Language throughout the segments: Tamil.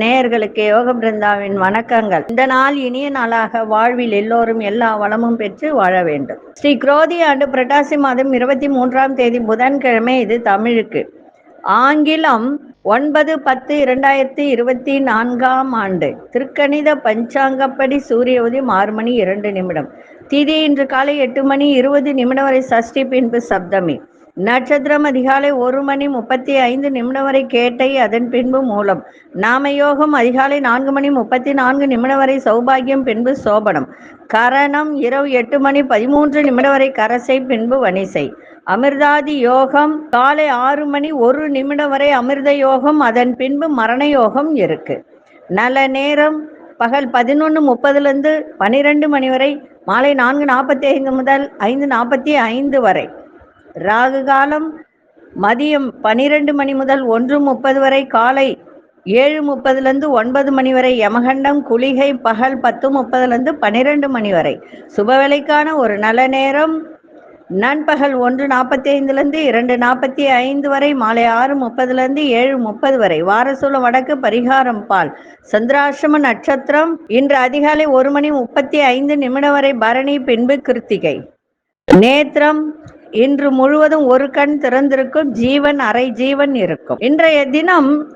நேயர்களுக்கு யோக பிருந்தாவின் வணக்கங்கள். இந்த நாள் இனிய நாளாக வாழ்வில் எல்லோரும் எல்லா வளமும் பெற்று வாழ வேண்டும். ஸ்ரீ குரோதி ஆண்டு புரட்டாசி மாதம் இருபத்தி மூன்றாம் தேதி புதன்கிழமை இது தமிழுக்கு. ஆங்கிலம் ஒன்பது பத்து இரண்டாயிரத்தி இருபத்தி நான்காம் ஆண்டு. திருக்கணித பஞ்சாங்கப்படி சூரிய உதயம் ஆறு மணி இரண்டு நிமிடம். திதி இன்று காலை எட்டு மணி இருபது நிமிடம் வரை சஷ்டி பின்பு சப்தமி. நட்சத்திரம் அதிகாலை ஒரு மணி முப்பத்தி ஐந்து நிமிடம் வரை கேட்டை அதன் பின்பு மூலம். நாமயோகம் அதிகாலை நான்கு மணி முப்பத்தி நான்கு நிமிடம் வரை சௌபாகியம் பின்பு சோபனம். கரணம் இரவு எட்டு மணி பதிமூன்று நிமிடம் வரை கரசை பின்பு வனிசை அமிர்தாதி யோகம் காலை ஆறு மணி ஒரு நிமிடம் வரை அமிர்த யோகம் அதன் பின்பு மரண யோகம் இருக்கு. நல்ல நேரம் பகல் பதினொன்று முப்பதுலேருந்து பன்னிரெண்டு மணி வரை மாலை நான்கு நாற்பத்தி ஐந்து முதல் ஐந்து நாற்பத்தி ஐந்து வரை. ராகு காலம் மதியம் பனிரெண்டு மணி முதல் ஒன்று முப்பது வரை காலை ஏழு முப்பதுலேருந்து ஒன்பது மணி வரை யமகண்டம் குளிகை பகல் பத்து முப்பதுலேருந்து பன்னிரெண்டு மணி வரை. சுபவேளைக்கான ஒரு நல்ல நேரம். நண்பகல் ஒன்று நாற்பத்தி ஐந்துலேருந்து இரண்டு நாற்பத்தி ஐந்து வரை மாலை ஆறு முப்பதுலேருந்து ஏழு முப்பது வரை. வாரசூல வடக்கு பரிகாரம் பால். சந்திராசிரம நட்சத்திரம். இன்று அதிகாலை ஒரு மணி முப்பத்தி ஐந்து நிமிடம் வரை பரணி பின்பு கிருத்திகை. நேத்திரம். இன்று முழுவதும் ஒரு கண் திறந்திருக்கும். ஜீவன் அரை ஜீவன் இருக்கும். இன்றைய தினம்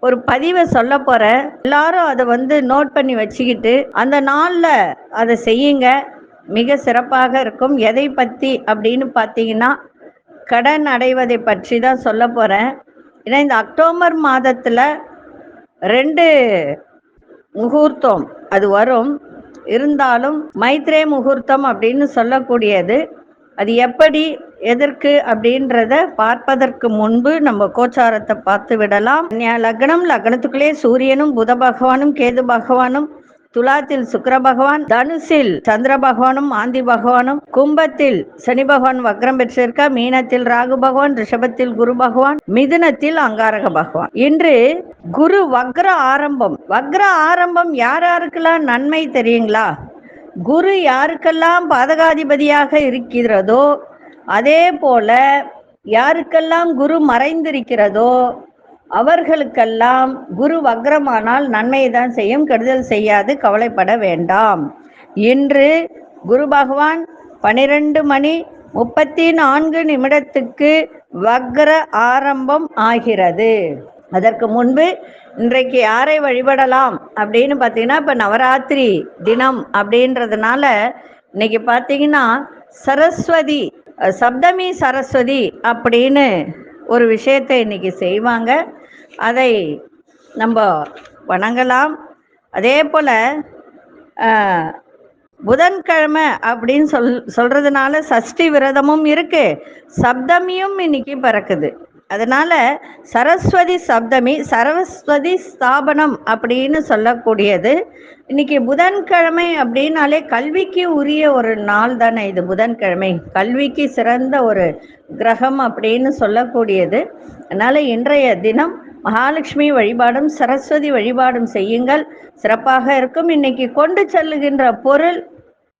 ஒரு பதிவை சொல்ல போறேன். எல்லாரும் அதை வந்து நோட் பண்ணி வச்சுக்கிட்டு அந்த நாள்ல அதை செய்யுங்க. மிக சிறப்பாக இருக்கும். எதை பற்றி அப்படின்னு பார்த்தீங்கன்னா கடன் அடைவதை பற்றி தான் சொல்ல போகிறேன் ஏன்னா இந்த அக்டோபர் மாதத்தில் ரெண்டு முகூர்த்தம் அது வரும். இருந்தாலும் மைத்ரே முகூர்த்தம் அப்படின்னு சொல்லக்கூடியது. அது எப்படி எதற்கு அப்படின்றத பார்ப்பதற்கு முன்பு நம்ம கோச்சாரத்தை பார்த்து விடலாம். லக்னம் லக்னத்துக்குள்ளே சூரியனும் புத பகவானும் கேது பகவானும் துலாத்தில் சுக்கர பகவான் தனுசில் சந்திர பகவானும் ஆந்தி பகவானும் கும்பத்தில் சனி பகவான் வக்ரம் பெற்றிருக்க மீனத்தில் ராகு பகவான் ரிஷபத்தில் குரு பகவான் மிதுனத்தில் அங்காரக பகவான். இன்று குரு வக்ர ஆரம்பம். வக்ர ஆரம்பம் யார் யாருக்கெல்லாம் நன்மை தெரியுங்களா? குரு யாருக்கெல்லாம் பாதகாதிபதியாக இருக்கிறதோ அதே போல யாருக்கெல்லாம் குரு மறைந்திருக்கிறதோ அவர்களுக்கெல்லாம் குரு வக்ரமானால் நன்மையை தான் செய்யும் கெடுதல் செய்யாது கவலைப்பட வேண்டாம். இன்று குரு பகவான் பனிரெண்டு மணி முப்பத்தி நான்கு நிமிடத்துக்கு வக்ர ஆரம்பம் ஆகிறது. அதற்கு முன்பு இன்றைக்கு யாரை வழிபடலாம் அப்படின்னு பார்த்தீங்கன்னா இப்போ நவராத்திரி தினம் அப்படின்றதுனால இன்னைக்கு பார்த்தீங்கன்னா சரஸ்வதி சப்தமி சரஸ்வதி அப்படின்னு ஒரு விஷயத்தை இன்னைக்கு செய்வாங்க. அதை நம்ம வணங்கலாம். அதே போல் புதன்கிழமை அப்படின்னு சொல் சொல்கிறதுனால சஷ்டி விரதமும் இருக்குது சப்தமியும் இன்னைக்கு பிறக்குது. அதனால சரஸ்வதி சப்தமி சரஸ்வதி ஸ்தாபனம் அப்படின்னு சொல்லக்கூடியது. இன்னைக்கு புதன்கிழமை அப்படின்னாலே கல்விக்கு உரிய ஒரு நாள் தானே இது புதன்கிழமை. கல்விக்கு சிறந்த ஒரு கிரகம் அப்படின்னு சொல்லக்கூடியது. அதனால இன்றைய தினம் மகாலட்சுமி வழிபாடும் சரஸ்வதி வழிபாடும் செய்யுங்கள். சிறப்பாக இருக்கும். இன்னைக்கு கொண்டு செல்லுகின்ற பொருள்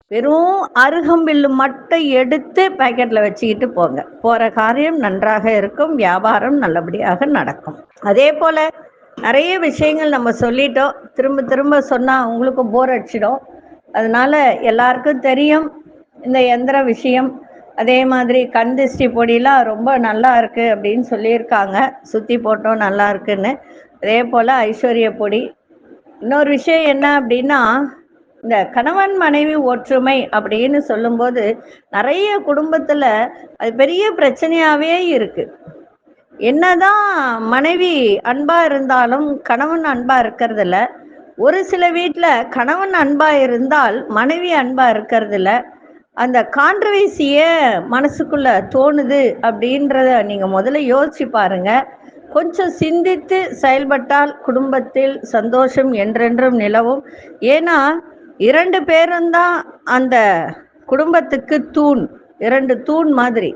வெறும் அருகம்பில்லு மட்டும் எடுத்து பாக்கெட்ல வச்சுக்கிட்டு போங்க. போற காரியம் நன்றாக இருக்கும். வியாபாரம் நல்லபடியாக நடக்கும். அதே போல நிறைய விஷயங்கள் நம்ம சொல்லிட்டோம். திரும்ப திரும்ப சொன்னா உங்களுக்கும் போர் அடிச்சிடும். அதனால எல்லாருக்கும் தெரியும். இந்த எந்திர விஷயம் அதே மாதிரி கண் திருஷ்டி பொடியெலாம் ரொம்ப நல்லா இருக்கு அப்படின்னு சொல்லியிருக்காங்க. சுத்தி போட்டோம் நல்லா இருக்குன்னு. அதே போல ஐஸ்வர்ய பொடி. இன்னொரு விஷயம் என்ன அப்படின்னா இந்த கணவன் மனைவி ஒற்றுமை அப்படின்னு சொல்லும்போது நிறைய குடும்பத்துல அது பெரிய பிரச்சனையாவே இருக்கு. என்னதான் மனைவி அன்பா இருந்தாலும் கணவன் அன்பா இருக்கிறதில்ல. ஒரு சில வீட்டில் கணவன் அன்பா இருந்தால் மனைவி அன்பா இருக்கிறதில்ல. அந்த கான்ட்ரவர்சியை மனசுக்குள்ள தோணுது அப்படின்றத நீங்கள் முதல்ல யோசிச்சு பாருங்க. கொஞ்சம் சிந்தித்து செயல்பட்டால் குடும்பத்தில் சந்தோஷம் என்றென்றும் நிலவும். ஏன்னா இரண்டு பேரும் தான் அந்த குடும்பத்துக்கு தூண். இரண்டு தூண் மாதிரி.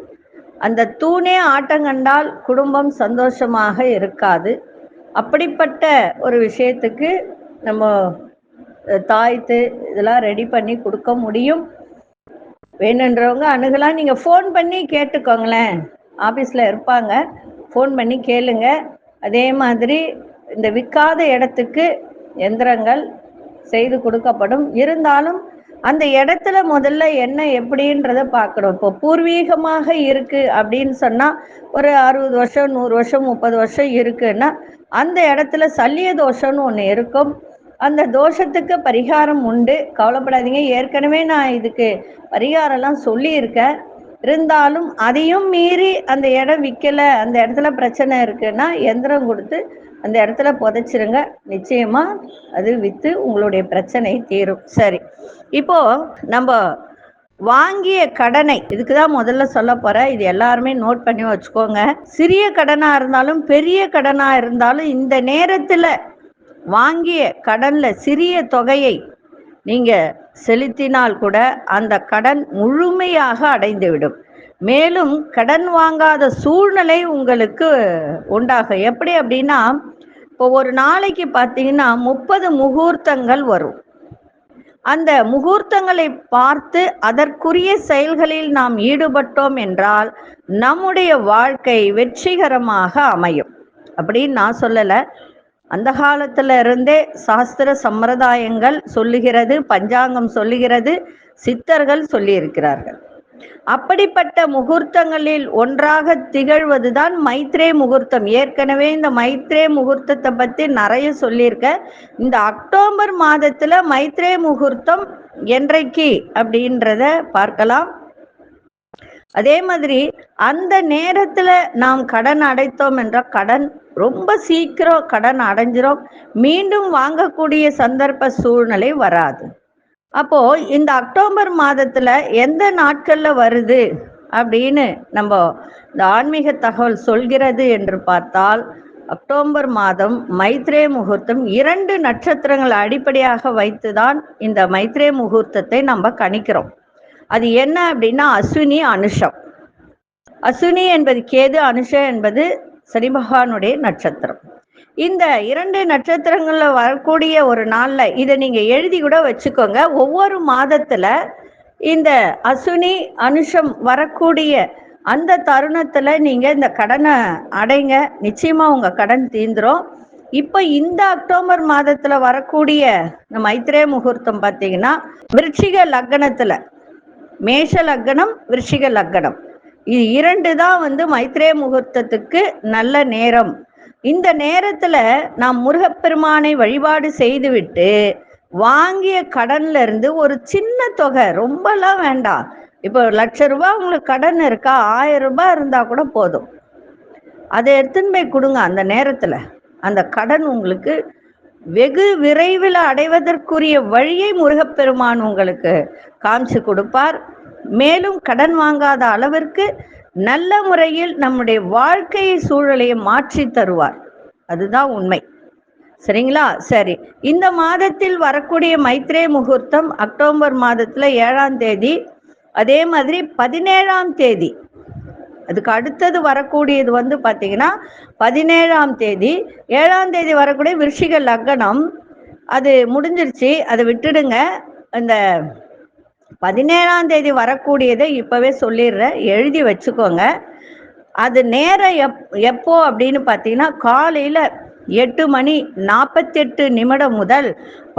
அந்த தூணே ஆட்டங்கண்டால் குடும்பம் சந்தோஷமாக இருக்காது. அப்படிப்பட்ட ஒரு விஷயத்துக்கு நம்ம தாய்த்து இதெல்லாம் ரெடி பண்ணி கொடுக்க முடியும். வேணுன்றவங்க அணுகலாம். நீங்கள் ஃபோன் பண்ணி கேட்டுக்கோங்களேன். ஆஃபீஸில் இருப்பாங்க. ஃபோன் பண்ணி கேளுங்க. அதே மாதிரி இந்த விற்காத இடத்துக்கு எந்திரங்கள் செய்து கொடுக்கப்படும். இருந்தாலும் அந்த இடத்துல முதல்ல என்ன எப்படின்றத பார்க்கணும். இப்போ பூர்வீகமாக இருக்குது அப்படின்னு சொன்னால் ஒரு அறுபது வருஷம் நூறு வருஷம் முப்பது வருஷம் இருக்குன்னா அந்த இடத்துல சல்லிய தோஷம்னு ஒன்று இருக்கும். அந்த தோஷத்துக்கு பரிகாரம் உண்டு. கவலைப்படாதீங்க. ஏற்கனவே நான் இதுக்கு பரிகாரம்லாம் சொல்லியிருக்கேன். இருந்தாலும் அதையும் மீறி அந்த இடம் விற்கல அந்த இடத்துல பிரச்சனை இருக்குன்னா எந்திரம் கொடுத்து அந்த இடத்துல புதைச்சிருங்க. நிச்சயமா அது வித்து உங்களுடைய பிரச்சனை தீரும். சரி. இப்போ நம்ம வாங்கிய கடனை இதுக்கு தான் முதல்ல சொல்ல போகிறேன் இது எல்லாருமே நோட் பண்ணி வச்சுக்கோங்க. சிறிய கடனா இருந்தாலும் பெரிய கடனா இருந்தாலும் இந்த நேரத்துல வாங்கிய கடன்ல சிறிய தொகையை நீங்க செலுத்தினால் கூட அந்த கடன் முழுமையாக அடைந்துவிடும். மேலும் கடன் வாங்காத சூழ்நிலை உங்களுக்கு உண்டாகும் எப்படி அப்படின்னா இப்போ ஒரு நாளைக்கு பார்த்தீங்கன்னா முப்பது முகூர்த்தங்கள் வரும். அந்த முகூர்த்தங்களை பார்த்து அதற்குரிய செயல்களில் நாம் ஈடுபட்டோம் என்றால் நம்முடைய வாழ்க்கை வெற்றிகரமாக அமையும். அப்படின்னு நான் சொல்லலை. அந்த காலத்துல இருந்தே சாஸ்திர சம்பிரதாயங்கள் சொல்லுகிறது பஞ்சாங்கம் சொல்லுகிறது சித்தர்கள் சொல்லியிருக்கிறார்கள். அப்படிப்பட்ட முகூர்த்தங்களில் ஒன்றாக திகழ்வதுதான் மைத்ரே முகூர்த்தம். ஏற்கனவே இந்த மைத்ரே முகூர்த்தத்தை பத்தி நிறைய சொல்லியிருக்க. இந்த அக்டோபர் மாதத்துல மைத்ரே முகூர்த்தம் என்றைக்கு அப்படின்றத பார்க்கலாம். அதே மாதிரி அந்த நேரத்துல நாம் கடன் அடைத்தோம் என்ற கடன் ரொம்ப சீக்கிரம் கடன் அடைஞ்சிரும். மீண்டும் வாங்கக்கூடிய சந்தர்ப்ப சூழ்நிலை வராது. அப்போ இந்த அக்டோபர் மாதத்துல எந்த நாட்கள்ல வருது அப்படின்னு நம்ம இந்த ஆன்மீக தகவல் சொல்கிறது என்று பார்த்தால் அக்டோபர் மாதம் மைத்ரே முகூர்த்தம் இரண்டு நட்சத்திரங்களை அடிப்படையாக வைத்துதான் இந்த மைத்ரே முகூர்த்தத்தை நம்ம கணிக்கிறோம். அது என்ன அப்படின்னா அஸ்வினி அனுஷம். அஸ்வினி என்பது கேது அனுஷம் என்பது சனி பகவானுடைய நட்சத்திரம். இந்த இரண்டு நட்சத்திரங்கள்ல வரக்கூடிய ஒரு நாள்ல இதை நீங்க எழுதி கூட வச்சுக்கோங்க. ஒவ்வொரு மாதத்துல இந்த அசுனி அனுஷம் வரக்கூடிய அந்த தருணத்துல நீங்க இந்த கடனை அடைங்க. நிச்சயமா உங்க கடன் தீந்துரும். இப்ப இந்த அக்டோபர் மாதத்துல வரக்கூடிய இந்த மைத்ரே முகூர்த்தம் பார்த்தீங்கன்னா விருட்சிக லக்னத்துல. மேஷ லக்னம் விருஷிக லக்னம். இது இரண்டு தான் வந்து மைத்ரே முகூர்த்தத்துக்கு நல்ல நேரம். இந்த நேரத்துல நாம் முருகப்பெருமானை வழிபாடு செய்துவிட்டு வாங்கிய கடன்ல இருந்து ஒரு சின்ன தொகை ரொம்பலாம் வேண்டாம். இப்போ லட்ச ரூபாய் உங்களுக்கு கடன் இருக்கா ஆயிரம் ரூபாய் இருந்தா கூட போதும். அதை எடுத்துன்னு போய் கொடுங்க அந்த நேரத்துல. அந்த கடன் உங்களுக்கு வெகு விரைவில் அடைவதற்குரிய வழியை முருகப்பெருமான் உங்களுக்கு காமிச்சு கொடுப்பார். மேலும் கடன் வாங்காத அளவிற்கு நல்ல முறையில் நம்முடைய வாழ்க்கை சூழலையை மாற்றி தருவார். அதுதான் உண்மை. சரிங்களா? சரி. இந்த மாதத்தில் வரக்கூடிய மைத்ரே முகூர்த்தம் அக்டோபர் மாதத்துல ஏழாம் தேதி. அதே மாதிரி பதினேழாம் தேதி அதுக்கு அடுத்தது வரக்கூடியது வந்து பார்த்தீங்கன்னா பதினேழாம் தேதி. ஏழாம் தேதி வரக்கூடிய விருஷிக லக்னம். அது முடிஞ்சிருச்சு. அதை விட்டுடுங்க. அந்த பதினேழாம் தேதி வரக்கூடியதை இப்போவே சொல்லிடுறேன். எழுதி வச்சுக்கோங்க. அது நேரம் எப் எப்போ அப்படின்னு பார்த்தீங்கன்னா காலையில் எட்டு மணி நாற்பத்தெட்டு நிமிடம் முதல்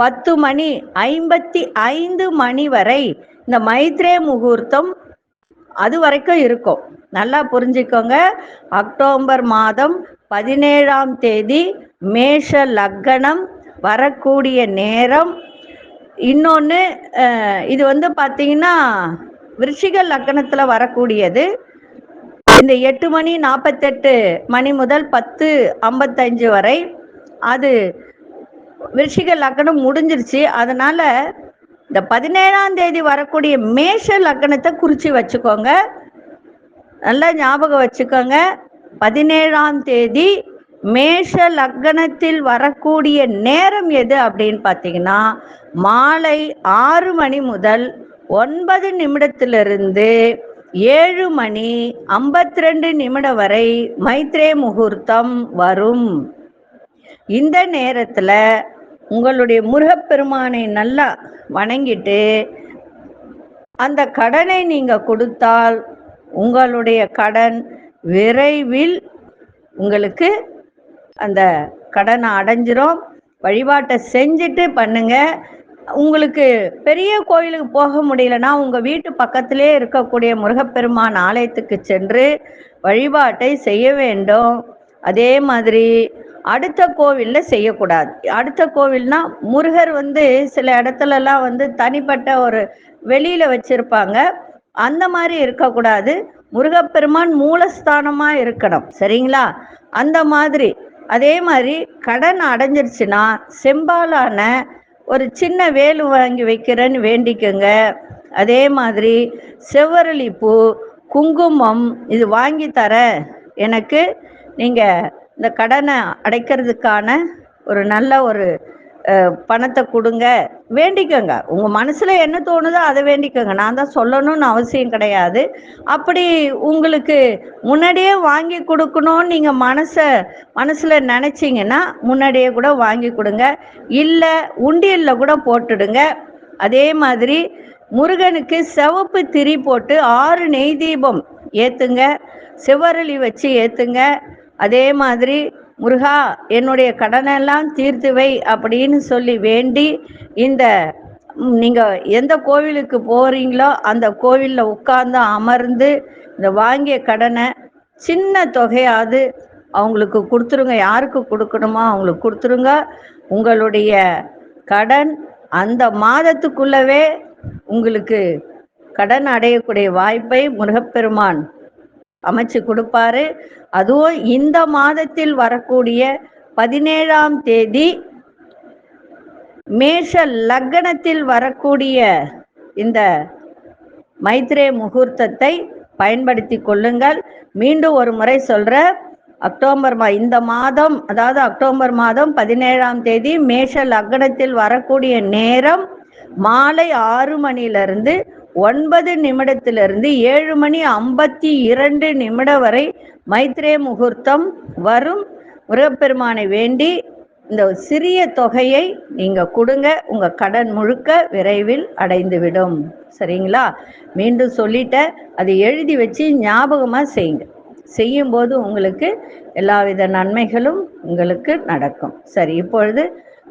பத்து மணி ஐம்பத்தி ஐந்து மணி வரை இந்த மைத்ரே முகூர்த்தம் அது வரைக்கும் இருக்கும். நல்லா புரிஞ்சுக்கோங்க. அக்டோபர் மாதம் பதினேழாம் தேதி மேஷ லக்கணம் வரக்கூடிய நேரம். இன்னொன்று இது வந்து பார்த்தீங்கன்னா விருஷிக லக்கணத்தில் வரக்கூடியது. இந்த எட்டு மணி நாற்பத்தெட்டு மணி முதல் பத்து ஐம்பத்தஞ்சு வரை அது விருஷிக லக்கணம் முடிஞ்சிருச்சு. அதனால இந்த பதினேழாம் தேதி வரக்கூடிய மேஷ லக்கணத்தை குறித்து வச்சுக்கோங்க. நல்லா ஞாபகம் வச்சுக்கோங்க. பதினேழாம் தேதி மேஷ லக்னத்தில் வரக்கூடிய நேரம் எது அப்படின்னு பார்த்தீங்கன்னா மாலை ஆறு மணி முதல் ஒன்பது நிமிடத்திலிருந்து ஏழு மணி ஐம்பத்தி ரெண்டு நிமிடம் வரை மைத்ரே முகூர்த்தம் வரும். இந்த நேரத்தில் உங்களுடைய முருகப்பெருமானை நல்லா வணங்கிட்டு அந்த கடனை நீங்க கொடுத்தால் உங்களுடைய கடன் விரைவில் உங்களுக்கு அந்த கடனை அடைஞ்சிரும். வழிபாட்டை செஞ்சுட்டு பண்ணுங்க. உங்களுக்கு பெரிய கோயிலுக்கு போக முடியலன்னா உங்க வீட்டு பக்கத்திலே இருக்கக்கூடிய முருகப்பெருமான் ஆலயத்துக்கு சென்று வழிபாட்டை செய்ய வேண்டும். அதே மாதிரி அடுத்த கோவில்ல செய்யக்கூடாது. அடுத்த கோவில்னா முருகர் வந்து சில இடத்துலலாம் வந்து தனிப்பட்ட ஒரு வெளியில வச்சிருப்பாங்க. அந்த மாதிரி இருக்கக்கூடாது. முருகப்பெருமான் மூலஸ்தானமா இருக்கணும். சரிங்களா? அந்த மாதிரி. அதே மாதிரி கடன் அடைஞ்சிருச்சுன்னா செம்பாலான ஒரு சின்ன வேலு வாங்கி வைக்கிறேன்னு வேண்டிக்கோங்க. அதே மாதிரி செவ்வரளி பூ குங்குமம் இது வாங்கி தர எனக்கு நீங்கள் இந்த கடனை அடைக்கிறதுக்கான ஒரு நல்ல ஒரு பணத்தை கொடுங்க. வேண்டிக்கோங்க. உங்கள் மனசில் என்ன தோணுதோ அதை வேண்டிக்கோங்க. நான் தான் சொல்லணும்னு அவசியம் கிடையாது. அப்படி உங்களுக்கு முன்னாடியே வாங்கி கொடுக்கணும்னு நீங்கள் மனசை மனசில் நினச்சிங்கன்னா முன்னாடியே கூட வாங்கி கொடுங்க. இல்லை உண்டியலில் கூட போட்டுடுங்க. அதே மாதிரி முருகனுக்கு சிவப்பு திரி போட்டு ஆறு நெய் தீபம் ஏற்றுங்க சிவரளி வச்சு ஏற்றுங்க அதே மாதிரி முருகா என்னுடைய கடனெல்லாம் தீர்த்து வை அப்படின்னு சொல்லி வேண்டி இந்த நீங்கள் நீங்க எந்த கோவிலுக்கு போறீங்களோ அந்த கோவிலில் உட்கார்ந்து அமர்ந்து இந்த வாங்கிய கடனை சின்ன தொகையாவது அவங்களுக்கு கொடுத்துருங்க. யாருக்கு கொடுக்கணுமோ அவங்களுக்கு கொடுத்துருங்க. உங்களுடைய கடன் அந்த மாதத்துக்குள்ளவே உங்களுக்கு கடன் அடையக்கூடிய வாய்ப்பை முருகப்பெருமான் அமைச்சு கொடுப்பாரு. அதுவும் இந்த மாதத்தில் வரக்கூடிய பதினேழாம் தேதி மேஷ லக்னத்தில் வரக்கூடிய இந்த மைத்ரே முகூர்த்தத்தை பயன்படுத்தி கொள்ளுங்கள். மீண்டும் ஒரு முறை சொல்ற அக்டோபர் மா இந்த மாதம் அதாவது அக்டோபர் மாதம் பதினேழாம் தேதி மேஷ லக்னத்தில் வரக்கூடிய நேரம் மாலை ஆறு மணியிலிருந்து ஒன்பது நிமிடத்திலிருந்து ஏழு மணி ஐம்பத்தி இரண்டு நிமிடம் வரை மைத்ரே முகூர்த்தம் வரும். முருகப்பெருமானை வேண்டி இந்த சிறிய தொகையை நீங்க கொடுங்க. உங்க கடன் முழுக்க விரைவில் அடைந்துவிடும். சரிங்களா? மீண்டும் சொல்லிட்ட அதை எழுதி வச்சு ஞாபகமா செய்யுங்க. செய்யும்போது உங்களுக்கு எல்லாவித நன்மைகளும் உங்களுக்கு நடக்கும். சரி இப்பொழுது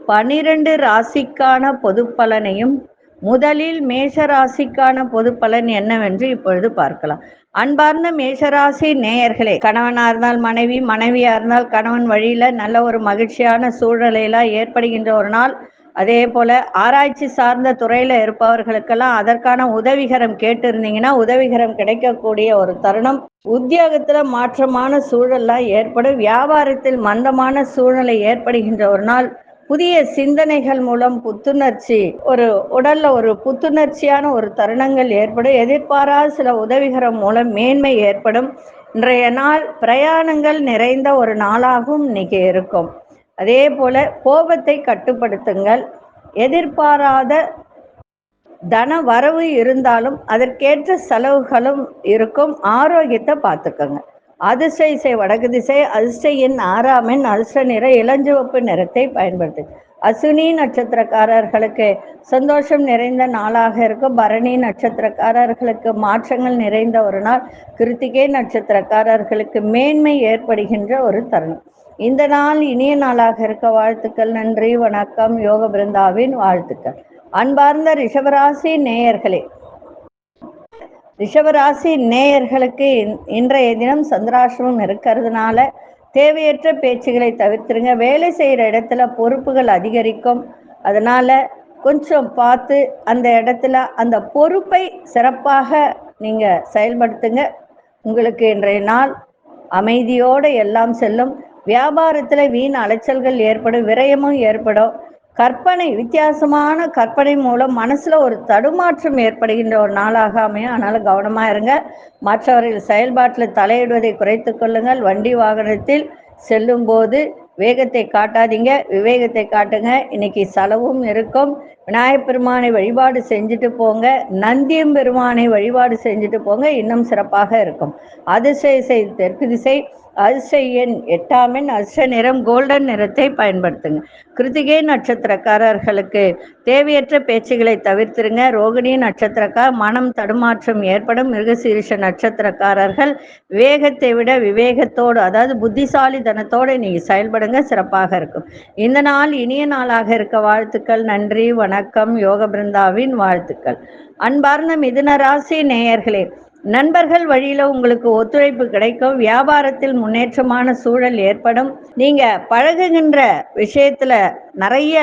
பனிரெண்டு ராசிக்கான பொது பலனையும் முதலில் மேஷராசிக்கான பொது பலன் என்னவென்று இப்பொழுது பார்க்கலாம். அன்பார்ந்த மேஷராசி நேயர்களே கணவனா இருந்தால் மனைவி மனைவியா இருந்தால் கணவன் வழியில நல்ல ஒரு மகிழ்ச்சியான சூழ்நிலையெல்லாம் ஏற்படுகின்ற ஒரு நாள். அதே போல ஆராய்ச்சி சார்ந்த துறையில இருப்பவர்களுக்கெல்லாம் அதற்கான உதவிகரம் கேட்டிருந்தீங்கன்னா உதவிகரம் கிடைக்கக்கூடிய ஒரு தருணம். உத்தியோகத்துல மாற்றமான சூழல்லாம் ஏற்படும். வியாபாரத்தில் மந்தமான சூழ்நிலை ஏற்படுகின்ற ஒரு நாள். புதிய சிந்தனைகள் மூலம் புத்துணர்ச்சி ஒரு உடல்ல ஒரு புத்துணர்ச்சியான ஒரு தருணங்கள் ஏற்படும். எதிர்பாராத சில உதவிகரம் மூலம் மேன்மை ஏற்படும். இன்றைய நாள் பிரயாணங்கள் நிறைந்த ஒரு நாளாகவும் இன்னைக்கு இருக்கும். அதே போல கோபத்தை கட்டுப்படுத்துங்கள். எதிர்பாராத தன வரவு இருந்தாலும் அதற்கேற்ற செலவுகளும் இருக்கும். ஆரோக்கியத்தை பார்த்துக்கோங்க. அதிர்ஷ்ட இசை வடக்கு திசை அதிர்ஷ்டையின் ஆறாமின் அதிர்ஷ்ட நிற இளஞ்சிவப்பு நிறத்தை பயன்படுத்து. அசுனி நட்சத்திரக்காரர்களுக்கு சந்தோஷம் நிறைந்த நாளாக இருக்கும். பரணி நட்சத்திரக்காரர்களுக்கு மாற்றங்கள் நிறைந்த ஒரு நாள். கிருத்திகை நட்சத்திரக்காரர்களுக்கு மேன்மை ஏற்படுகின்ற ஒரு தருணம். இந்த நாள் இனிய நாளாக இருக்க வாழ்த்துக்கள். நன்றி வணக்கம். யோக பிருந்தாவின் வாழ்த்துக்கள். அன்பார்ந்த ரிஷபராசி நேயர்களே ரிஷபராசி நேயர்களுக்கு இன்- இன்றைய தினம் சந்திராசிரமம் இருக்கிறதுனால தேவையற்ற பேச்சுகளை தவிர்த்துருங்க. வேலை செய்கிற இடத்துல பொறுப்புகள் அதிகரிக்கும். அதனால் கொஞ்சம் பார்த்து அந்த இடத்துல அந்த பொறுப்பை சிறப்பாக நீங்கள் செயல்படுத்துங்க. உங்களுக்கு இன்றைய நாள் அமைதியோடு எல்லாம் செல்லும். வியாபாரத்தில் வீண் அலைச்சல்கள் ஏற்படும் விரயமும் ஏற்படும். கற்பனை வித்தியாசமான கற்பனை மூலம் மனசுல ஒரு தடுமாற்றம் ஏற்படுகின்ற ஒரு நாளாக அமையும். அதனால கவனமா இருங்க. மற்றவர்கள் செயல்பாட்டில் தலையிடுவதை குறைத்து கொள்ளுங்கள். வண்டி வாகனத்தில் செல்லும் போது வேகத்தை காட்டாதீங்க. விவேகத்தை காட்டுங்க. இன்னைக்கு செலவும் இருக்கும். விநாயகப் பெருமானை வழிபாடு செஞ்சுட்டு போங்க. நந்தியம் பெருமானை வழிபாடு செஞ்சுட்டு போங்க. இன்னும் சிறப்பாக இருக்கும். அதிசய செய் தெற்கு திசை அதிசய எண் எட்டாம் எண் நிறம் கோல்டன் நிறத்தை பயன்படுத்துங்க. கிருத்திகை நட்சத்திரக்காரர்களுக்கு தேவையற்ற பேச்சுகளை தவிர்த்திருங்க. ரோகிணி நட்சத்திரக்கார் மனம் தடுமாற்றம் ஏற்படும். மிருகசீரிஷ நட்சத்திரக்காரர்கள் வேகத்தை விட விவேகத்தோடு அதாவது புத்திசாலித்தனத்தோடு நீங்கள் செயல்படுங்க. சிறப்பாக இருக்கும். இந்த நாள் இனிய நாளாக இருக்க வாழ்த்துக்கள். நன்றி வணக்கம். யோக பிருந்தாவின் வாழ்த்துக்கள். அன்பார்ந்த மிதுன ராசி நேயர்களே நண்பர்கள் வழியில உங்களுக்கு ஒத்துழைப்பு கிடைக்கும் வியாபாரத்தில் முன்னேற்றமான சூழல் ஏற்படும். நீங்க பழகுகின்ற விஷயத்துல நிறைய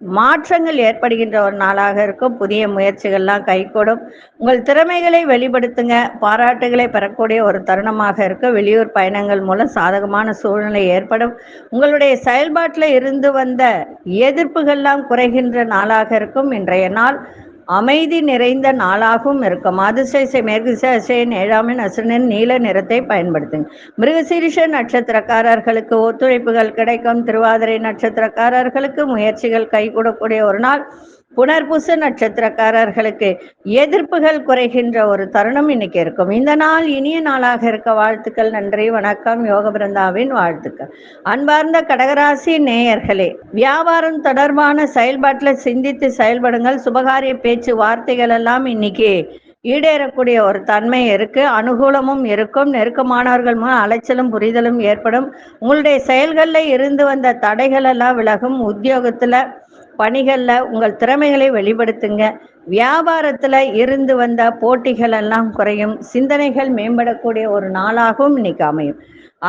மாற்றங்கள் ஏற்படுகின்ற ஒரு நாளாக இருக்கும். புதிய முயற்சிகள்லாம் கைகூடும். உங்கள் திறமைகளை வெளிப்படுத்துங்க. பாராட்டுகளை பெறக்கூடிய ஒரு தருணமாக இருக்கும். வெளியூர் பயணங்கள் மூலம் சாதகமான சூழ்நிலை ஏற்படும். உங்களுடைய செயல்பாட்டில் இருந்து வந்த எதிர்ப்புகள்லாம் குறைகின்ற நாளாக இருக்கும். இன்றைய நாள் அமைதி நிறைந்த நாளாகவும் இருக்கும். அதிசய மேற்குசேசையின் ஏழாமின் அசுரனின் நீல நிறத்தை பயன்படுத்துங்க. மிருகசீரிஷ நட்சத்திரக்காரர்களுக்கு ஒத்துழைப்புகள் கிடைக்கும். திருவாதிரை நட்சத்திரக்காரர்களுக்கு முயற்சிகள் கைகூடக்கூடிய ஒரு நாள். புனர்பூச நட்சத்திரக்காரர்களுக்கு எதிர்ப்புகள் குறைகின்ற ஒரு தருணம் இன்னைக்கு இருக்கும். இந்த நாள் இனிய நாளாக இருக்க வாழ்த்துக்கள் நன்றி வணக்கம் யோக பிருந்தாவின் வாழ்த்துக்கள். அன்பார்ந்த கடகராசி நேயர்களே வியாபாரம் தொடர்பான செயல்பாட்டில் சிந்தித்து செயல்படுங்கள். சுபகாரிய பேச்சு வார்த்தைகள் எல்லாம் இன்னைக்கு ஈடேறக்கூடிய ஒரு தன்மை இருக்கு. அனுகூலமும் இருக்கும். நெருக்கமானவர்கள் மூலம் அலைச்சலும் புரிதலும் ஏற்படும். உங்களுடைய செயல்களில் இருந்து வந்த தடைகள் எல்லாம் விலகும். உத்தியோகத்துல பணிகளில் உங்கள் திறமைகளை வெளிப்படுத்துங்க. வியாபாரத்தில் இருந்து வந்த போட்டிகள் எல்லாம் குறையும். சிந்தனைகள் மேம்படக்கூடிய ஒரு நாளாகவும் இன்னைக்கு அமையும்.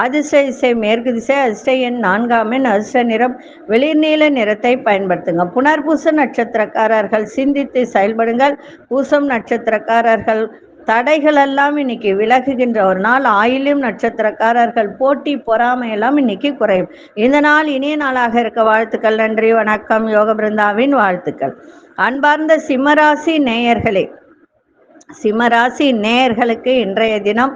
அதிர்ஷ்ட இசை மேற்கு திசை அதிர்ஷ்ட எண் நான்காம் எண் அதிர்ஷ்ட நிறம் வெளிர்நீல நிறத்தை பயன்படுத்துங்க. புனர்பூச நட்சத்திரக்காரர்கள் சிந்தித்து செயல்படுங்கள். பூசம் நட்சத்திரக்காரர்கள் தடைகள் எல்லாம் இன்னைக்கு விலகுகின்ற ஒரு நாள். ஆயிலும் நட்சத்திரக்காரர்கள் போட்டி பொறாமை எல்லாம் இன்னைக்கு குறையும். இந்த நாள் இனிய நாளாக இருக்க வாழ்த்துக்கள் நன்றி வணக்கம் யோக பிருந்தாவின் வாழ்த்துக்கள். அன்பார்ந்த சிம்மராசி நேயர்களே சிம்மராசி நேயர்களுக்கு இன்றைய தினம்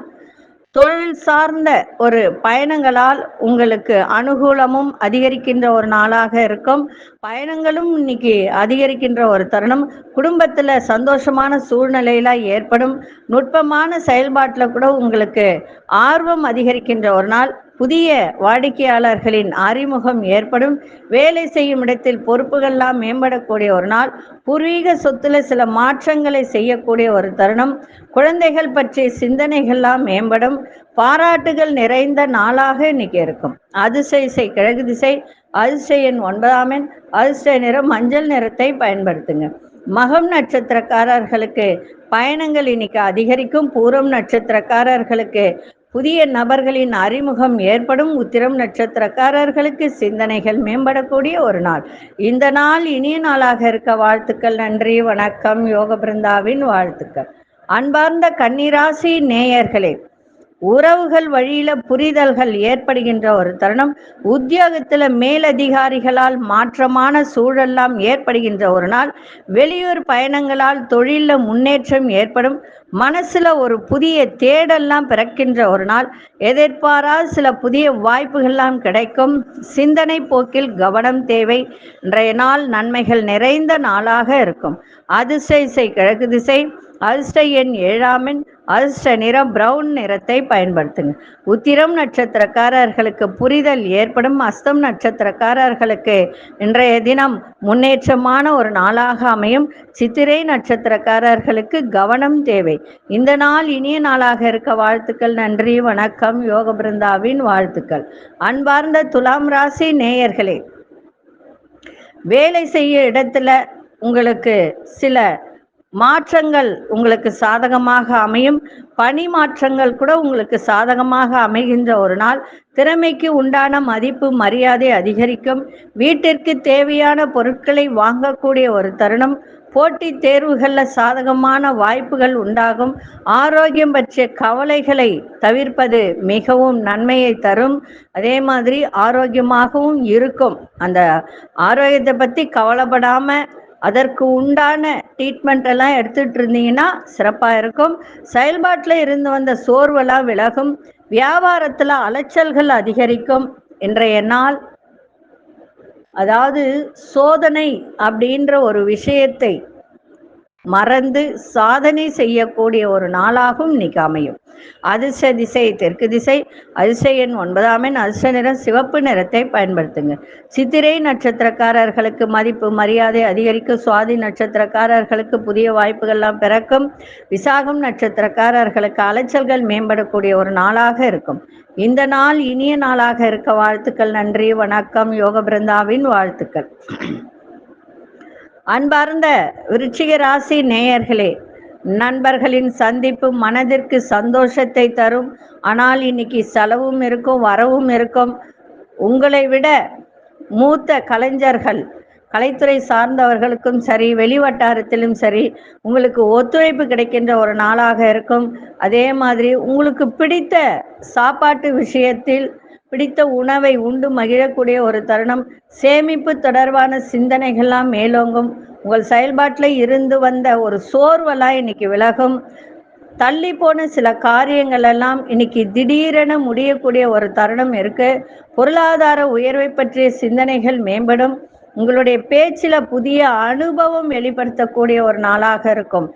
தொழில் சார்ந்த ஒரு பயணங்களால் உங்களுக்கு அனுகூலமும் அதிகரிக்கின்ற ஒரு நாளாக இருக்கும். பயணங்களும் இன்னைக்கு அதிகரிக்கின்ற ஒரு தருணம். குடும்பத்தில் சந்தோஷமான சூழ்நிலையில ஏற்படும். நுட்பமான செயல்பாட்டில் கூட உங்களுக்கு ஆர்வம் அதிகரிக்கின்ற ஒரு நாள். புதிய வாடிக்கையாளர்களின் அறிமுகம் ஏற்படும். வேலை செய்யும் இடத்தில் பொறுப்புகள்லாம் மேம்படக்கூடிய ஒரு நாள். பூர்வீக சொத்துல சில மாற்றங்களை செய்யக்கூடிய ஒரு தருணம். குழந்தைகள் பற்றிய சிந்தனைகள்லாம் மேம்படும். பாராட்டுகள் நிறைந்த நாளாக இன்னைக்கு இருக்கும். அதிசய கிழக்கு திசை அதிசயன் ஒன்பதாம் எண் அதிசய நிறம் மஞ்சள் நிறத்தை பயன்படுத்துங்க. மகம் நட்சத்திரக்காரர்களுக்கு பயணங்கள் இன்னைக்கு அதிகரிக்கும். பூரம் நட்சத்திரக்காரர்களுக்கு புதிய நபர்களின் அறிமுகம் ஏற்படும் உத்திரம் நட்சத்திரக்காரர்களுக்கு சிந்தனைகள் மேம்படக்கூடிய ஒரு நாள். இந்த நாள் இனிய நாளாக இருக்க வாழ்த்துக்கள் நன்றி வணக்கம் யோக பிருந்தாவின் வாழ்த்துக்கள். அன்பார்ந்த கன்னிராசி நேயர்களே உறவுகள் வழியில புரிதல்கள் ஏற்படுகின்ற ஒரு தருணம் உத்தியோகத்துல மேலதிகாரிகளால் மாற்றமான சூழல்லாம் ஏற்படுகின்ற ஒரு நாள் வெளியூர் பயணங்களால் தொழில முன்னேற்றம் ஏற்படும் மனசுல ஒரு புதிய தேடல்லாம் பிறக்கின்ற ஒரு நாள் எதிர்பாரா சில புதிய வாய்ப்புகள்லாம் கிடைக்கும் சிந்தனை போக்கில் கவனம் தேவை இன்றைய நாள் நன்மைகள் நிறைந்த நாளாக இருக்கும். அதிசய கிழக்கு திசை அதிர்ஷ்ட எண் ஏழாமின் அதிர்ஷ்ட நிறம் பிரவுன் நிறத்தை பயன்படுத்துங்க. உத்திரம் நட்சத்திரக்காரர்களுக்கு புரிதல் ஏற்படும். அஸ்தம் நட்சத்திரக்காரர்களுக்கு இன்றைய தினம் முன்னேற்றமான ஒரு நாளாக அமையும். சித்திரை நட்சத்திரக்காரர்களுக்கு கவனம் தேவை. இந்த நாள் இனிய நாளாக இருக்க வாழ்த்துக்கள் நன்றி வணக்கம் யோக பிருந்தாவின் வாழ்த்துக்கள். அன்பார்ந்த துலாம் ராசி நேயர்களே வேலை செய்ய இடத்துல உங்களுக்கு சில மாற்றங்கள் உங்களுக்கு சாதகமாக அமையும். பணி மாற்றங்கள் கூட உங்களுக்கு சாதகமாக அமைகின்ற ஒரு நாள். திறமைக்கு உண்டான மதிப்பு மரியாதை அதிகரிக்கும். வீட்டிற்கு தேவையான பொருட்களை வாங்கக்கூடிய ஒரு தருணம். போட்டி தேர்வுகளில் சாதகமான வாய்ப்புகள் உண்டாகும். ஆரோக்கியம் பற்றிய கவலைகளை தவிர்ப்பது மிகவும் நன்மையை தரும். அதே மாதிரி ஆரோக்கியமாகவும் இருக்கும். அந்த ஆரோக்கியத்தை பற்றி கவலைப்படாமல் அதற்கு உண்டான ட்ரீட்மெண்ட் எல்லாம் எடுத்துட்டு இருந்தீங்கன்னா சிறப்பாக இருக்கும். செயல்பாட்டில் இருந்து வந்த சோர்வெல்லாம் விலகும். வியாபாரத்தில் அலைச்சல்கள் அதிகரிக்கும். இன்றைய நாள் அதாவது சோதனை அப்படின்ற ஒரு விஷயத்தை மறந்து சாதனை செய்யக்கூடிய ஒரு நாளாகவும் இன்னைக்கு அமையும். அதிர்ஷ்ட திசை தெற்கு திசை அதிர்ஷ்ட எண் ஒன்பதாம் எண் அதிர்ஷ்ட நிறம் சிவப்பு நிறத்தை பயன்படுத்துங்க. சித்திரை நட்சத்திரக்காரர்களுக்கு மதிப்பு மரியாதை அதிகரிக்கும். சுவாதி நட்சத்திரக்காரர்களுக்கு புதிய வாய்ப்புகள்லாம் பிறக்கும். விசாகம் நட்சத்திரக்காரர்களுக்கு அலைச்சல்கள் மேம்படக்கூடிய ஒரு நாளாக இருக்கும். இந்த நாள் இனிய நாளாக இருக்க வாழ்த்துக்கள். நன்றி வணக்கம். யோக பிருந்தாவின் வாழ்த்துக்கள். அன்பார்ந்த விருச்சிக ராசி நேயர்களே நண்பர்களின் சந்திப்பு மனதிற்கு சந்தோஷத்தை தரும். ஆனால் இன்னைக்கு செலவும் இருக்கும் வரவும் இருக்கும். உங்களை விட மூத்த கலைஞர்கள் கலைத்துறை சார்ந்தவர்களுக்கும் சரி வெளிவட்டாரத்திலும் சரி உங்களுக்கு ஒத்துழைப்பு கிடைக்கின்ற ஒரு நாளாக இருக்கும். அதே மாதிரி உங்களுக்கு பிடித்த சாப்பாட்டு விஷயத்தில் பிடித்த உணவை உண்டு மகிழக்கூடிய ஒரு தருணம். சேமிப்பு தொடர்பான சிந்தனைகள்லாம் மேலோங்கும். உங்கள் செயல்பாட்டில் இருந்து வந்த ஒரு சோர்வெல்லாம் இன்னைக்கு விலகும். தள்ளி போன சில காரியங்கள் எல்லாம் இன்னைக்கு திடீரென முடியக்கூடிய ஒரு தருணம் இருக்கு. பொருளாதார உயர்வை பற்றிய சிந்தனைகள் மேம்படும். உங்களுடைய பேச்சில் புதிய அனுபவம் வெளிப்படுத்தக்கூடிய ஒரு நாளாக இருக்கும்.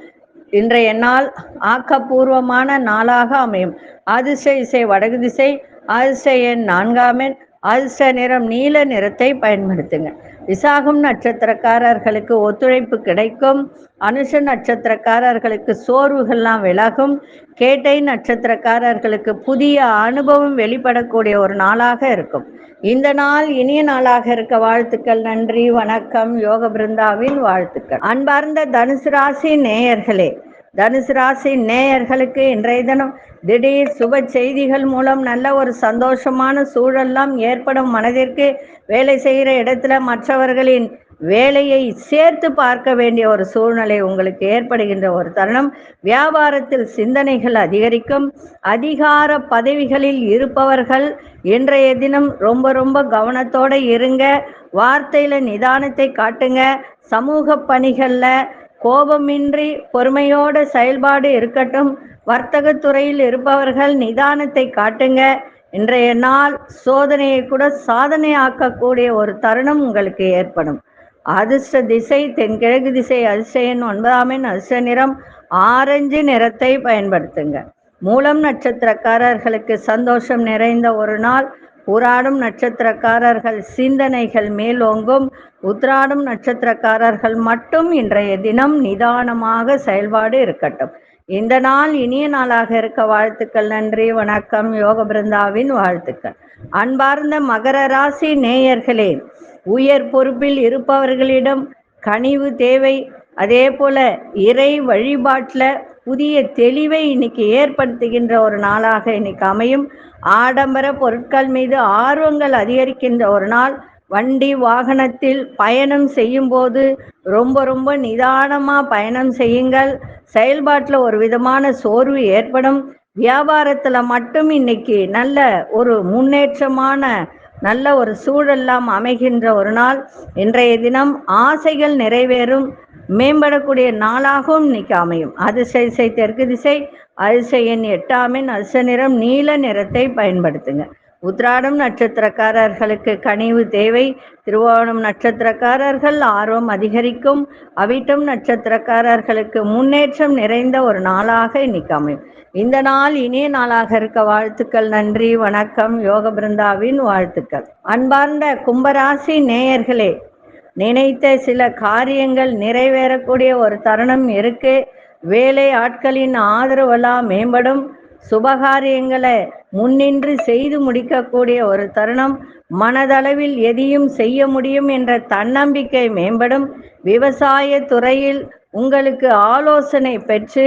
இன்றைய நாள் ஆக்கப்பூர்வமான நாளாக அமையும். அதிர்ஷ்ட இசை வடகு திசை அதிர்ஷ்ட எண் நான்காமெண் எண் அதிர்ஷ்ட நிறம் நீல நிறத்தை பயன்படுத்துங்க விசாகம் நட்சத்திரக்காரர்களுக்கு ஒத்துழைப்பு கிடைக்கும். அனுஷ நட்சத்திரக்காரர்களுக்கு சோர்வுகள்லாம் விலகும். கேட்டை நட்சத்திரக்காரர்களுக்கு புதிய அனுபவம் வெளிப்படக்கூடிய ஒரு நாளாக இருக்கும். இந்த நாள் இனிய நாளாக இருக்க வாழ்த்துக்கள் நன்றி வணக்கம் யோக பிருந்தாவின் வாழ்த்துக்கள். அன்பார்ந்த தனுசு ராசி நேயர்களே தனுசு ராசி நேயர்களுக்கு இன்றைய தினம் திடீர் சுப செய்திகள் மூலம் நல்ல ஒரு சந்தோஷமான சூழல்லாம் ஏற்படும் மனதிற்கு வேலை செய்கிற இடத்துல மற்றவர்களின் வேலையை சேர்த்து பார்க்க வேண்டிய ஒரு சூழ்நிலை உங்களுக்கு ஏற்படுகின்ற ஒரு தருணம். வியாபாரத்தில் சிந்தனைகள் அதிகரிக்கும். அதிகார பதவிகளில் இருப்பவர்கள் இன்றைய தினம் ரொம்ப ரொம்ப கவனத்தோடு இருங்க. வார்த்தையில நிதானத்தை காட்டுங்க. சமூக பணிகளில் கோபமின்றி பொறுமையோட செயல்பாடு இருக்கட்டும். வர்த்தக துறையில் இருப்பவர்கள் நிதானத்தை காட்டுங்க. இன்றைய நாள் சோதனையை கூட சாதனை ஆக்கக்கூடிய ஒரு தருணம் உங்களுக்கு ஏற்படும். அதிர்ஷ்ட திசை தென்கிழக்கு திசை அதிர்ஷ்ட ஒன்பதாம் எண் அதிர்ஷ்ட நிறம் ஆரஞ்சு நிறத்தை பயன்படுத்துங்க. மூலம் நட்சத்திரக்காரர்களுக்கு சந்தோஷம் நிறைந்த ஒரு நாள். ஊராடும் நட்சத்திரக்காரர்கள் சிந்தனைகள் மேலோங்கும் உத்ராடும் நட்சத்திரக்காரர்கள் மட்டும் இன்றைய தினம் நிதானமாக செயல்பாடு இருக்கட்டும். இந்த நாள் இனிய நாளாக இருக்க வாழ்த்துக்கள் நன்றி வணக்கம். யோக பிருந்தாவின் வாழ்த்துக்கள். அன்பார்ந்த மகர ராசி நேயர்களே உயர் பொறுப்பில் இருப்பவர்களிடம் கனிவு தேவை. அதே போல இறை வழிபாட்டில் புதிய தெளிவை இன்னைக்கு ஏற்படுத்துகின்ற ஒரு நாளாக இன்னைக்கு அமையும். ஆடம்பர பொருட்கள் மீது ஆர்வங்கள் அதிகரிக்கின்ற ஒரு நாள். வண்டி வாகனத்தில் பயணம் செய்யும்போது ரொம்ப ரொம்ப நிதானமாக பயணம் செய்யுங்கள். செயல்பாட்டில் ஒரு விதமான சோர்வு ஏற்படும். வியாபாரத்தில் மட்டும் இன்னைக்கு நல்ல ஒரு முன்னேற்றமான நல்ல ஒரு சூழல்லாம் அமைகின்ற ஒரு நாள். இன்றைய தினம் ஆசைகள் நிறைவேறும். மேம்படக்கூடிய நாளாகவும் இன்னைக்கு அமையும். அதிர்ஷ்ட திசை தெற்கு திசை அதிர்ஷ்ட எண் எட்டாமின் அச நிறம் நீல நிறத்தை பயன்படுத்துங்க. உத்ராடம் நட்சத்திரக்காரர்களுக்கு கனிவு தேவை. திருவோணம் நட்சத்திரக்காரர்கள் ஆர்வம் அதிகரிக்கும். அவிட்டம் நட்சத்திரக்காரர்களுக்கு முன்னேற்றம் நிறைந்த ஒரு நாளாக இன்னைக்கு அமையும். இந்த நாள் இனிய நாளாக இருக்க வாழ்த்துக்கள் நன்றி வணக்கம். யோக பிருந்தாவின் வாழ்த்துக்கள். அன்பார்ந்த கும்பராசி நேயர்களே நினைத்த சில காரியங்கள் நிறைவேறக்கூடிய ஒரு தருணம் இருக்கு. வேலை ஆட்களின் ஆதரவெல்லாம் மேம்படும். சுபகாரியங்களை முன்னின்று செய்து முடிக்கக்கூடிய ஒரு தருணம். மனதளவில் எதையும் செய்ய முடியும் என்ற தன்னம்பிக்கை மேம்படும். விவசாய துறையில் உங்களுக்கு ஆலோசனை பெற்று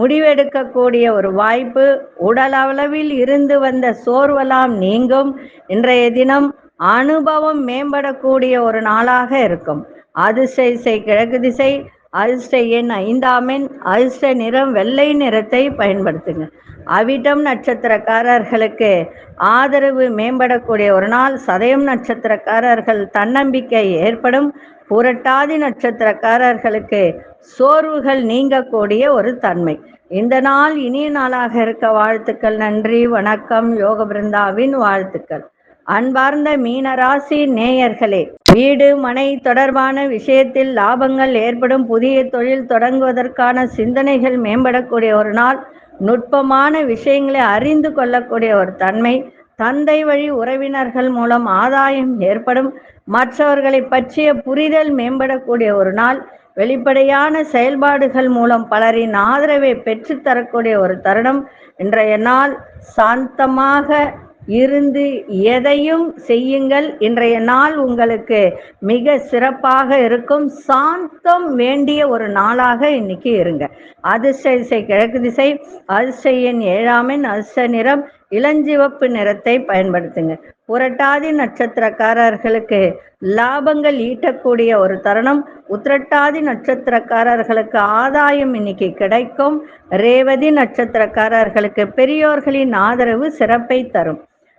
முடிவெடுக்கக்கூடிய ஒரு வாய்ப்பு. உடலளவில் இருந்து வந்த சோர்வெல்லாம் நீங்கும். இன்றைய தினம் அனுபவம் மேம்படக்கூடிய ஒரு நாளாக இருக்கும். அதிர்ஷ்ட இசை கிழக்கு திசை அதிர்ஷ்ட எண் ஐந்தாம் எண் அதிர்ஷ்ட நிறம் வெள்ளை நிறத்தை பயன்படுத்துங்க. அவிட்டம் நட்சத்திரக்காரர்களுக்கு ஆதரவு மேம்படக்கூடிய ஒரு நாள். சதயம் நட்சத்திரக்காரர்கள் தன்னம்பிக்கை ஏற்படும். புரட்டாதி நட்சத்திரக்காரர்களுக்கு சோர்வுகள் நீங்கக்கூடிய ஒரு தன்மை. இந்த நாள் இனிய நாளாக இருக்க வாழ்த்துக்கள். நன்றி வணக்கம். யோக பிருந்தாவின் வாழ்த்துக்கள். அன்பார்ந்த மீனராசி நேயர்களே வீடு மனை தொடர்பான விஷயத்தில் லாபங்கள் ஏற்படும் புதிய தொழில் தொடங்குவதற்கான சிந்தனைகள் மேம்படக்கூடிய ஒரு நாள். நுட்பமான விஷயங்களை அறிந்து கொள்ளக்கூடிய ஒரு தன்மை. தந்தை வழி உறவினர்கள் மூலம் ஆதாயம் ஏற்படும். மற்றவர்களை பற்றிய புரிதல் மேம்படக்கூடிய ஒரு நாள். வெளிப்படையான செயல்பாடுகள் மூலம் பலரின் ஆதரவை பெற்றுத்தரக்கூடிய ஒரு தருணம். இன்றைய நாள் சாந்தமாக இருந்து எதையும் செய்யுங்கள். இன்றைய நாள் உங்களுக்கு மிக சிறப்பாக இருக்கும். சாந்தம் வேண்டிய ஒரு நாளாக இன்னைக்கு இருங்க. அதிர்ஷ்ட திசை கிழக்கு திசை அதிர்ஷ்ட எண் ஏழாமின் அதிர்ஷ்ட நிறம் இளஞ்சிவப்பு நிறத்தை பயன்படுத்துங்க. புரட்டாதி நட்சத்திரக்காரர்களுக்கு லாபங்கள் ஈட்டக்கூடிய ஒரு தருணம். உத்திரட்டாதி நட்சத்திரக்காரர்களுக்கு ஆதாயம் இன்னைக்கு கிடைக்கும். ரேவதி நட்சத்திரக்காரர்களுக்கு பெரியோர்களின் ஆதரவு சிறப்பை தரும்.